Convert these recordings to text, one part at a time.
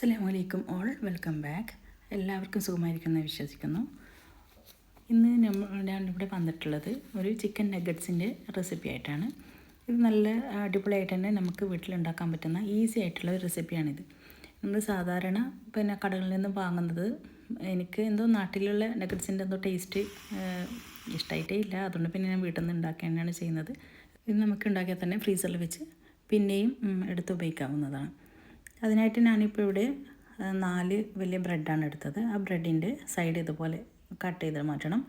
അസ്സലാമു വലൈക്കും all welcome back. എല്ലാവർക്കും സുഖമായിരിക്കുമെന്ന് വിശ്വസിക്കുന്നു. ഇന്ന് ഞാനിവിടെ വന്നിട്ടുള്ളത് ഒരു ചിക്കൻ നഗറ്റ്സിന്റെ റെസിപ്പി ആയിട്ടാണ്. ഇത് നല്ല അടിപൊളിയായിട്ട് തന്നെ നമുക്ക് വീട്ടിലുണ്ടാക്കാൻ പറ്റുന്ന ഈസി ആയിട്ടുള്ള ഒരു റെസിപ്പിയാണിത്. നമ്മൾ സാധാരണ പിന്നെ കടകളിൽ നിന്ന് വാങ്ങുന്നത് എനിക്ക് എന്തോ നാട്ടിലുള്ള നഗറ്റ്സിന്റെ എന്തോ ടേസ്റ്റ് ഇഷ്ടമായിട്ടേ ഇല്ല. അതുകൊണ്ട് പിന്നെ ഞാൻ വീട്ടിൽ നിന്ന് ഉണ്ടാക്കി തന്നെയാണ് ചെയ്യുന്നത്. ഇത് നമുക്ക് ഉണ്ടാക്കിയാൽ തന്നെ ഫ്രീസറിൽ വെച്ച് പിന്നെയും എടുത്ത് ഉപയോഗിക്കാവുന്നതാണ്. അതിനായിട്ട് ഞാനിപ്പോൾ ഇവിടെ നാല് വലിയ ബ്രെഡാണ് എടുത്തത്. ആ ബ്രെഡിന്റെ സൈഡ് ഇതുപോലെ കട്ട് ചെയ്ത് മാറ്റണം.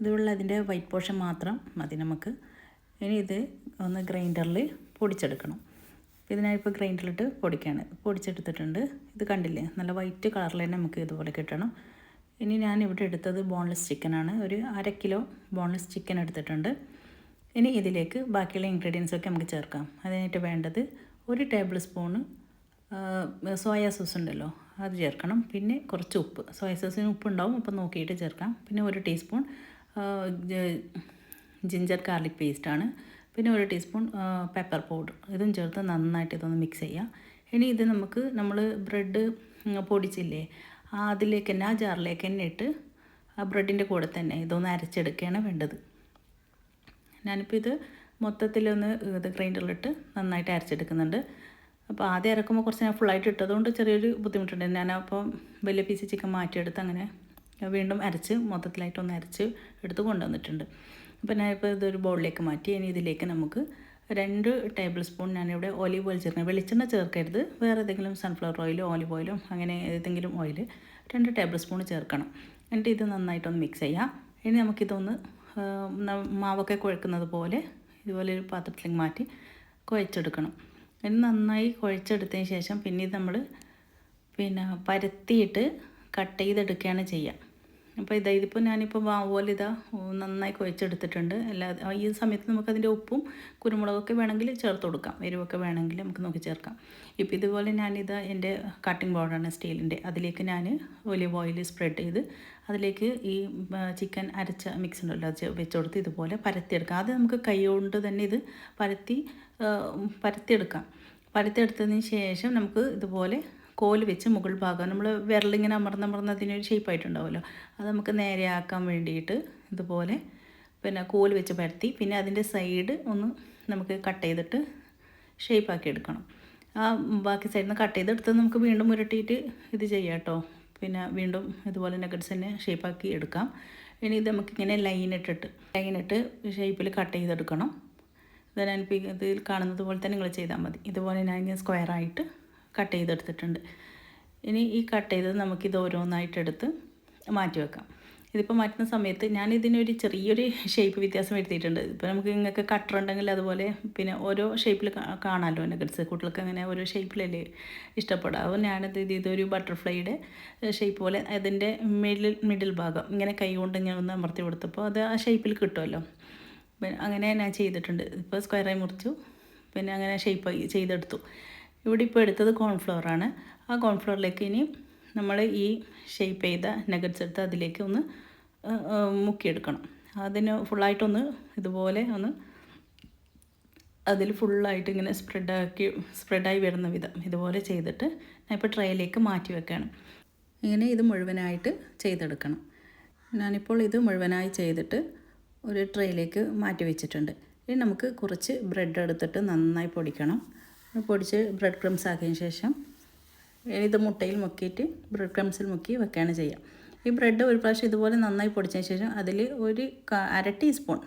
ഇതുള്ള അതിന്റെ വൈറ്റ് പോർഷൻ മാത്രം മതി നമുക്ക്. ഇനി ഇത് ഒന്ന് ഗ്രൈൻഡറിൽ പൊടിച്ചെടുക്കണം. ഇതിനായിപ്പോൾ ഗ്രൈൻഡറിലിട്ട് പൊടിക്കുകയാണ് പൊടിച്ചെടുത്തിട്ടുണ്ട്. ഇത് കണ്ടില്ലേ? നല്ല വൈറ്റ് കളറിൽ തന്നെ നമുക്ക് ഇതുപോലെ കിട്ടണം. ഇനി ഞാൻ ഇവിടെ എടുത്തത് ബോൺലെസ് ചിക്കനാണ് ഒരു അര കിലോ ബോൺലെസ് ചിക്കൻ എടുത്തിട്ടുണ്ട്. ഇനി ഇതിലേക്ക് ബാക്കിയുള്ള ഇൻഗ്രീഡിയൻസൊക്കെ നമുക്ക് ചേർക്കാം. അതിനായിട്ട് വേണ്ടത് ഒരു ടേബിൾ സ്പൂണ് സോയാ സോസ് ഉണ്ടല്ലോ അത് ചേർക്കണം. പിന്നെ കുറച്ച് ഉപ്പ്. സോയ സോസിന് ഉപ്പ് ഉണ്ടാവും അപ്പം നോക്കിയിട്ട് ചേർക്കാം. പിന്നെ ഒരു ടീസ്പൂൺ ജിഞ്ചർ ഗാർലിക് പേസ്റ്റാണ് പിന്നെ ഒരു ടീസ്പൂൺ പെപ്പർ പൗഡർ. ഇതും ചേർത്ത് നന്നായിട്ട് ഇതൊന്ന് മിക്സ് ചെയ്യാം. ഇനി ഇത് നമുക്ക് നമ്മൾ ബ്രെഡ് പൊടിച്ചില്ലേ അതിലേക്ക് തന്നെ ആ ജാറിലേക്ക് തന്നെ ഇട്ട് ആ ബ്രെഡിന്റെ കൂടെ തന്നെ ഇതൊന്ന് അരച്ചെടുക്കുകയാണ് വേണ്ടത്. ഞാനിപ്പോൾ ഇത് മൊത്തത്തിലൊന്ന് ഇത് ഗ്രൈൻഡറിലിട്ട് നന്നായിട്ട് അരച്ചെടുക്കുന്നുണ്ട്. അപ്പോൾ ആദ്യം ഇറക്കുമ്പോൾ കുറച്ച് ഞാൻ ഫുള്ളായിട്ട് ഇട്ടതുകൊണ്ട് ചെറിയൊരു ബുദ്ധിമുട്ടുണ്ട്. ഞാനപ്പോൾ വലിയ പീസ് ചിക്കൻ മാറ്റിയെടുത്ത് അങ്ങനെ വീണ്ടും അരച്ച് മൊത്തത്തിലായിട്ടൊന്ന് അരച്ച് എടുത്ത് കൊണ്ടുവന്നിട്ടുണ്ട്. അപ്പോൾ ഞാൻ ഞാനിപ്പോൾ ഇതൊരു ബൗളിലേക്ക് മാറ്റി. ഇനി ഇതിലേക്ക് നമുക്ക് രണ്ട് ടേബിൾ സ്പൂൺ ഞാനിവിടെ ഒലിവ് ഓയിൽ ചേർക്കണം വെളിച്ചെണ്ണ ചേർക്കരുത്. വേറെ ഏതെങ്കിലും സൺഫ്ലവർ ഓയിലോ ഓലിവ് ഓയിലോ അങ്ങനെ ഏതെങ്കിലും ഓയിൽ രണ്ട് ടേബിൾ സ്പൂൺ ചേർക്കണം. എന്നിട്ട് ഇത് നന്നായിട്ടൊന്ന് മിക്സ് ചെയ്യാം. ഇനി നമുക്കിതൊന്ന് മാവൊക്കെ കുഴക്കുന്നത് പോലെ ഇതുപോലെ ഒരു പാത്രത്തിലേക്ക് മാറ്റി കുഴച്ചെടുക്കണം. ഇത് നന്നായി കുഴച്ചെടുത്തതിന് ശേഷം പിന്നെ ഇത് നമ്മൾ പിന്നെ പരത്തിയിട്ട് കട്ട് ചെയ്തെടുക്കുകയാണ് ചെയ്യുക. അപ്പോൾ ഇതാ ഇതിപ്പോൾ ഞാനിപ്പോൾ വാവോല ഇതാ നന്നായി കുഴച്ചെടുത്തിട്ടുണ്ട്. എല്ലാ ഈ സമയത്ത് നമുക്കതിന്റെ ഉപ്പും കുരുമുളകൊക്കെ വേണമെങ്കിൽ ചേർത്ത് കൊടുക്കാം. എരിവൊക്കെ വേണമെങ്കിൽ നമുക്ക് നോക്കി ചേർക്കാം. ഇപ്പോൾ ഇതുപോലെ ഞാനിതാ എന്റെ കട്ടിംഗ് ബോർഡാണ് സ്റ്റീലിന്റെ അതിലേക്ക് ഞാൻ ഒലിവ് ഓയിൽ സ്പ്രെഡ് ചെയ്ത് അതിലേക്ക് ഈ ചിക്കൻ അരച്ച മിക്സ് ഉണ്ടല്ലോ അത് വെച്ച് കൊടുത്ത് ഇതുപോലെ പരത്തിയെടുക്കാം. ആദ്യം നമുക്ക് കൈ കൊണ്ട് തന്നെ ഇത് പരത്തി പരത്തിയെടുക്കാം. പരത്തിയെടുത്തതിന് ശേഷം നമുക്ക് ഇതുപോലെ കോൽ വെച്ച് മുകൾ ഭാഗം നമ്മൾ വിരലിങ്ങനെ അമർന്ന് അമർന്ന് അതിനൊരു ഷേപ്പായിട്ടുണ്ടാവുമല്ലോ അത് നമുക്ക് നേരെയാക്കാൻ വേണ്ടിയിട്ട് ഇതുപോലെ പിന്നെ കോൽ വെച്ച് പരത്തി പിന്നെ അതിന്റെ സൈഡ് ഒന്ന് നമുക്ക് കട്ട് ചെയ്തിട്ട് ഷേപ്പാക്കി എടുക്കണം. ആ ബാക്കി സൈഡിൽ നിന്ന് കട്ട് ചെയ്തെടുത്ത് നമുക്ക് വീണ്ടും ഉരുട്ടിയിട്ട് ഇത് ചെയ്യാം കേട്ടോ. പിന്നെ വീണ്ടും ഇതുപോലെ നഗറ്റ്സ് തന്നെ ഷേപ്പാക്കി എടുക്കാം. ഇനി ഇത് നമുക്കിങ്ങനെ ലൈൻ ഇട്ടിട്ട് ലൈൻ ഇട്ട് ഷേപ്പിൽ കട്ട് ചെയ്തെടുക്കണം. ഇത് എനിക്ക് ഇതിൽ കാണുന്നത് പോലെ തന്നെ നിങ്ങൾ ചെയ്താൽ മതി. ഇതുപോലെ ഞാൻ ഇങ്ങനെ സ്ക്വയറായിട്ട് കട്ട് ചെയ്തെടുത്തിട്ടുണ്ട്. ഇനി ഈ കട്ട് ചെയ്തത് നമുക്കിത് ഓരോന്നായിട്ട് എടുത്ത് മാറ്റി വെക്കാം. ഇതിപ്പോൾ മാറ്റുന്ന സമയത്ത് ഞാൻ ഇതിനൊരു ചെറിയൊരു ഷേപ്പ് വ്യത്യാസം വരുത്തിയിട്ടുണ്ട്. ഇപ്പോൾ നമുക്ക് നിങ്ങൾക്ക് കട്ടർ ഉണ്ടെങ്കിൽ അതുപോലെ പിന്നെ ഓരോ ഷേപ്പിൽ കാണാമല്ലോ നഗറ്റ്സ് കുട്ടികൾക്ക് അങ്ങനെ ഓരോ ഷേപ്പിലല്ലേ ഇഷ്ടപ്പെടുക. അപ്പോൾ ഞാനത് ഇത് ഇതൊരു ബട്ടർഫ്ലൈയുടെ ഷേപ്പ് പോലെ അതിന്റെ മിഡിൽ മിഡിൽ ഭാഗം ഇങ്ങനെ കൈ കൊണ്ട് ഇങ്ങനെ ഒന്ന് അമർത്തി കൊടുത്തപ്പോൾ അത് ആ ഷേപ്പിൽ കിട്ടുമല്ലോ അങ്ങനെ ഞാൻ ചെയ്തിട്ടുണ്ട്. ഇപ്പോൾ സ്ക്വയറായി മുറിച്ചു. പിന്നെ അങ്ങനെ ഷേപ്പ് ചെയ്തെടുത്തു. ഇവിടെ ഇപ്പോൾ എടുത്തത് കോൺഫ്ലവറാണ് ആ കോൺഫ്ലവറിലേക്ക് ഇനി നമ്മൾ ഈ ഷേപ്പ് ചെയ്ത നഗറ്റ്സ് എടുത്ത് അതിലേക്ക് ഒന്ന് മുക്കിയെടുക്കണം. അതിന് ഫുള്ളായിട്ടൊന്ന് ഇതുപോലെ ഒന്ന് അതിൽ ഫുള്ളായിട്ട് ഇങ്ങനെ സ്പ്രെഡാക്കി സ്പ്രെഡായി വരുന്ന വിധം ഇതുപോലെ ചെയ്തിട്ട് ഞാൻ ഇപ്പോൾ ട്രേയിലേക്ക് മാറ്റി വെക്കുകയാണ് ഇങ്ങനെ ഇത് മുഴുവനായിട്ട് ചെയ്തെടുക്കണം. ഞാനിപ്പോൾ ഇത് മുഴുവനായി ചെയ്തിട്ട് ഒരു ട്രേയിലേക്ക് മാറ്റി വെച്ചിട്ടുണ്ട്. ഇനി നമുക്ക് കുറച്ച് ബ്രെഡ് എടുത്തിട്ട് നന്നായി പൊടിക്കണം. പൊടിച്ച് ബ്രെഡ് ക്രംസ് ആക്കിയതിന് ശേഷം ഇത് മുട്ടയിൽ മുക്കിയിട്ട് ബ്രെഡ് ക്രംസിൽ മുക്കി വെക്കുകയാണ് ചെയ്യുക. ഈ ബ്രെഡ് ഒരു പ്രാവശ്യം ഇതുപോലെ നന്നായി പൊടിച്ചതിന് ശേഷം അതിൽ ഒരു അര ടീസ്പൂൺ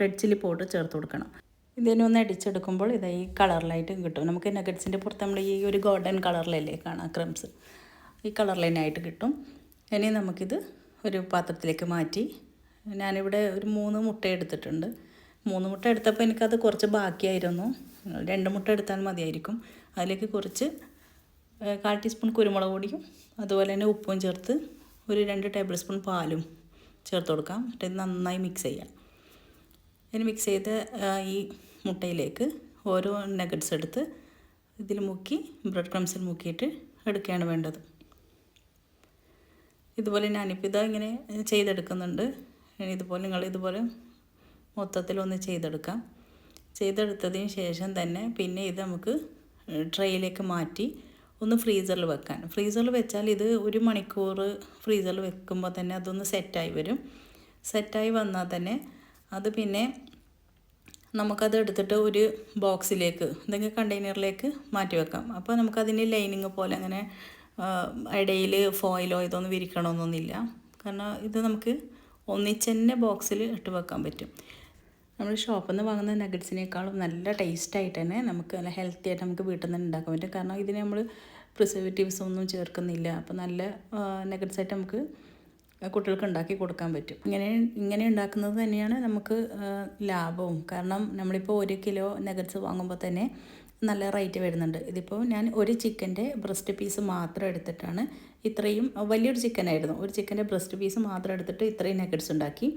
റെഡ് ചില്ലി പൗഡർ ചേർത്ത് കൊടുക്കണം. ഇതിനെ ഒന്ന് അടിച്ചെടുക്കുമ്പോൾ ഇതാ ഈ കളറിലായിട്ട് കിട്ടും. നമുക്ക് നഗറ്റ്സിന്റെ പുറത്ത് നമ്മൾ ഈ ഒരു ഗോൾഡൻ കളറിലല്ലേ കാണാം ക്രംസ് ഈ ആയിട്ട് കിട്ടും. ഇനി നമുക്കിത് ഒരു പാത്രത്തിലേക്ക് മാറ്റി. ഞാനിവിടെ ഒരു മൂന്ന് മുട്ട എടുത്തിട്ടുണ്ട്. മൂന്ന് മുട്ട എടുത്തപ്പോൾ എനിക്കത് കുറച്ച് ബാക്കിയായിരുന്നു. രണ്ട് മുട്ട എടുത്താൽ മതിയായിരിക്കും. അതിലേക്ക് കുറച്ച് കാൽ ടീസ്പൂൺ കുരുമുളക് പൊടിയും അതുപോലെ തന്നെ ഉപ്പും ചേർത്ത് ഒരു രണ്ട് ടേബിൾ സ്പൂൺ പാലും ചേർത്ത് കൊടുക്കാം. എന്നിട്ട് നന്നായി മിക്സ് ചെയ്യാം. ഇതിന് മിക്സ് ചെയ്ത ഈ മുട്ടയിലേക്ക് ഓരോ നഗറ്റ്സ് എടുത്ത് ഇതിൽ മുക്കി ബ്രെഡ് ക്രംസിൽ മുക്കിയിട്ട് എടുക്കുകയാണ് വേണ്ടത്. ഇതുപോലെ ഞാനിപ്പോൾ ഇതാ ഇങ്ങനെ ചെയ്തെടുക്കുന്നുണ്ട്. ഇതുപോലെ നിങ്ങൾ ഇതുപോലെ മൊത്തത്തിൽ ഒന്ന് ചെയ്തെടുക്കാം. ചെയ്തെടുത്തതിന് ശേഷം തന്നെ പിന്നെ ഇത് നമുക്ക് ട്രേയിലേക്ക് മാറ്റി ഒന്ന് ഫ്രീസറിൽ വെക്കാൻ. ഫ്രീസറിൽ വെച്ചാൽ ഇത് ഒരു മണിക്കൂർ ഫ്രീസറിൽ വെക്കുമ്പോൾ തന്നെ അതൊന്ന് സെറ്റായി വരും. സെറ്റായി വന്നാൽ തന്നെ അത് പിന്നെ നമുക്കത് എടുത്തിട്ട് ഒരു ബോക്സിലേക്ക് എന്തെങ്കിലും കണ്ടെയ്നറിലേക്ക് മാറ്റി വെക്കാം. അപ്പോൾ നമുക്കതിന് ലൈനിങ് പോലെ അങ്ങനെ ഇടയിൽ ഫോയിലോ ഇതൊന്നും വിരിക്കണമെന്നൊന്നുമില്ല. കാരണം ഇത് നമുക്ക് ഒന്നിച്ചന്നെ ബോക്സിൽ ഇട്ട് വെക്കാൻ പറ്റും. നമ്മൾ ഷോപ്പിൽ നിന്ന് വാങ്ങുന്ന നഗറ്റ്സിനേക്കാളും നല്ല ടേസ്റ്റായിട്ട് തന്നെ നമുക്ക് നല്ല ഹെൽത്തി ആയിട്ട് നമുക്ക് വീട്ടിൽ നിന്ന് ഉണ്ടാക്കാൻ പറ്റും. കാരണം ഇതിന് നമ്മൾ പ്രിസർവേറ്റീവ്സ് ഒന്നും ചേർക്കുന്നില്ല. അപ്പോൾ നല്ല നഗറ്റ്സ് ആയിട്ട് നമുക്ക് കുട്ടികൾക്ക് ഉണ്ടാക്കി കൊടുക്കാൻ പറ്റും. ഇങ്ങനെ ഇങ്ങനെ ഉണ്ടാക്കുന്നത് തന്നെയാണ് നമുക്ക് ലാഭവും. കാരണം നമ്മളിപ്പോൾ ഒരു കിലോ നെഗറ്റ്സ് വാങ്ങുമ്പോൾ തന്നെ നല്ല റേറ്റ് വരുന്നുണ്ട്. ഇതിപ്പോൾ ഞാൻ ഒരു ചിക്കന്റെ ബ്രസ്റ്റ് പീസ് മാത്രം എടുത്തിട്ടാണ് ഇത്രയും വലിയൊരു ചിക്കനായിരുന്നു ഒരു ചിക്കന്റെ ബ്രസ്റ്റ് പീസ് മാത്രം എടുത്തിട്ട് ഇത്രയും നഗറ്റ്സ് ഉണ്ടാക്കി.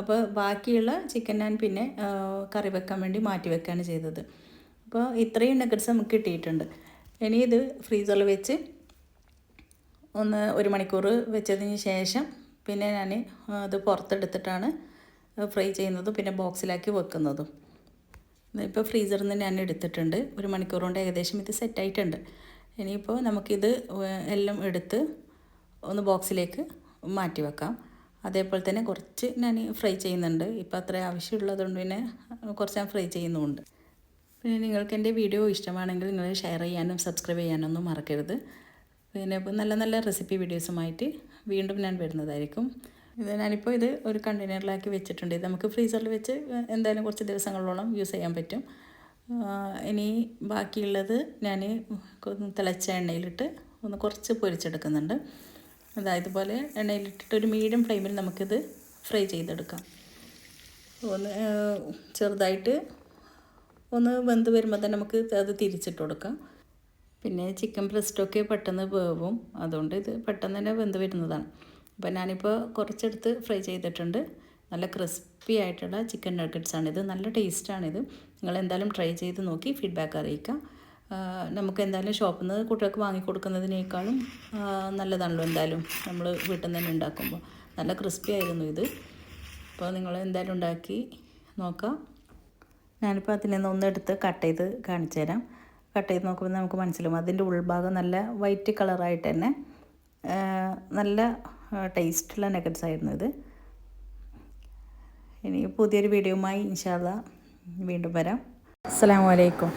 അപ്പോൾ ബാക്കിയുള്ള ചിക്കൻ ഞാൻ പിന്നെ കറി വെക്കാൻ വേണ്ടി മാറ്റി വെക്കുകയാണ് ചെയ്തത്. അപ്പോൾ ഇത്രയും നെഗറ്റ്സ് നമുക്ക് കിട്ടിയിട്ടുണ്ട്. ഇനി ഇത് ഫ്രീസറിൽ വെച്ച് ഒന്ന് ഒരു മണിക്കൂർ വെച്ചതിന് ശേഷം പിന്നെ ഞാൻ അത് പുറത്തെടുത്തിട്ടാണ് ഫ്രൈ ചെയ്യുന്നതും പിന്നെ ബോക്സിലാക്കി വെക്കുന്നതും. ഇപ്പോൾ ഫ്രീസറിൽ നിന്ന് ഞാൻ എടുത്തിട്ടുണ്ട്. ഒരു മണിക്കൂർ കൊണ്ട് ഏകദേശം ഇത് സെറ്റായിട്ടുണ്ട് ഇനിയിപ്പോൾ നമുക്കിത് എല്ലാം എടുത്ത് ഒന്ന് ബോക്സിലേക്ക് മാറ്റി വെക്കാം. അതേപോലെ തന്നെ കുറച്ച് ഞാൻ ഫ്രൈ ചെയ്യുന്നുണ്ട്. ഇപ്പോൾ അത്ര ആവശ്യമുള്ളതുകൊണ്ട് പിന്നെ കുറച്ച് ഞാൻ ഫ്രൈ ചെയ്യുന്നുമുണ്ട്. പിന്നെ നിങ്ങൾക്ക് എന്റെ വീഡിയോ ഇഷ്ടമാണെങ്കിൽ നിങ്ങൾ ഷെയർ ചെയ്യാനും സബ്സ്ക്രൈബ് ചെയ്യാനൊന്നും മറക്കരുത്. പിന്നെ നല്ല നല്ല റെസിപ്പി വീഡിയോസുമായിട്ട് വീണ്ടും ഞാൻ വരുന്നതായിരിക്കും. ഇത് ഞാനിപ്പോൾ ഇത് ഒരു കണ്ടെയ്നറിലാക്കി വെച്ചിട്ടുണ്ട്. ഇത് നമുക്ക് ഫ്രീസറിൽ വെച്ച് എന്തായാലും കുറച്ച് ദിവസങ്ങളോളം യൂസ് ചെയ്യാൻ പറ്റും. ഇനി ബാക്കിയുള്ളത് ഞാൻ തിളച്ച എണ്ണയിലിട്ട് ഒന്ന് കുറച്ച് പൊരിച്ചെടുക്കുന്നുണ്ട്. അതായത് ഇതുപോലെ എണ്ണയിലിട്ടിട്ട് ഒരു മീഡിയം ഫ്ലെയിമിൽ നമുക്കിത് ഫ്രൈ ചെയ്തെടുക്കാം. ഒന്ന് ചെറുതായിട്ട് ഒന്ന് വെന്ത് വരുമ്പോൾ തന്നെ നമുക്ക് അത് തിരിച്ചിട്ട് കൊടുക്കാം. പിന്നെ ചിക്കൻ ബ്രസ്റ്റൊക്കെ പെട്ടെന്ന് വേവും. അതുകൊണ്ട് ഇത് പെട്ടെന്ന് തന്നെ വെന്ത് വരുന്നതാണ്. അപ്പോൾ ഞാനിപ്പോൾ കുറച്ചെടുത്ത് ഫ്രൈ ചെയ്തിട്ടുണ്ട്. നല്ല ക്രിസ്പി ആയിട്ടുള്ള ചിക്കൻ നഗറ്റ്സാണിത് നല്ല ടേസ്റ്റാണിത് നിങ്ങൾ എന്തായാലും ട്രൈ ചെയ്ത് നോക്കി ഫീഡ്ബാക്ക് അറിയിക്കുക നമുക്ക് എന്തായാലും ഷോപ്പിൽ നിന്ന് കുട്ടികൾക്ക് വാങ്ങിക്കൊടുക്കുന്നതിനേക്കാളും നല്ലതാണല്ലോ എന്തായാലും നമ്മൾ വീട്ടിൽ നിന്ന് തന്നെ ഉണ്ടാക്കുമ്പോൾ. നല്ല ക്രിസ്പി ആയിരുന്നു ഇത്. അപ്പോൾ നിങ്ങൾ എന്തായാലും ഉണ്ടാക്കി നോക്കാം. ഞാനിപ്പോൾ അതിൽ നിന്ന് ഒന്നെടുത്ത് കട്ട് ചെയ്ത് കാണിച്ചു തരാം. കട്ട് ചെയ്ത് നോക്കുമ്പോൾ നമുക്ക് മനസ്സിലാവും. അതിന്റെ ഉൾഭാഗം നല്ല വൈറ്റ് കളറായിട്ട് തന്നെ നല്ല ടേസ്റ്റുള്ള നഗറ്റ്സ് ആയിരുന്നു ഇത്. ഇനി പുതിയൊരു വീഡിയോയുമായി ഇൻഷാല്ല വീണ്ടും വരാം. അസ്സാം വലൈക്കും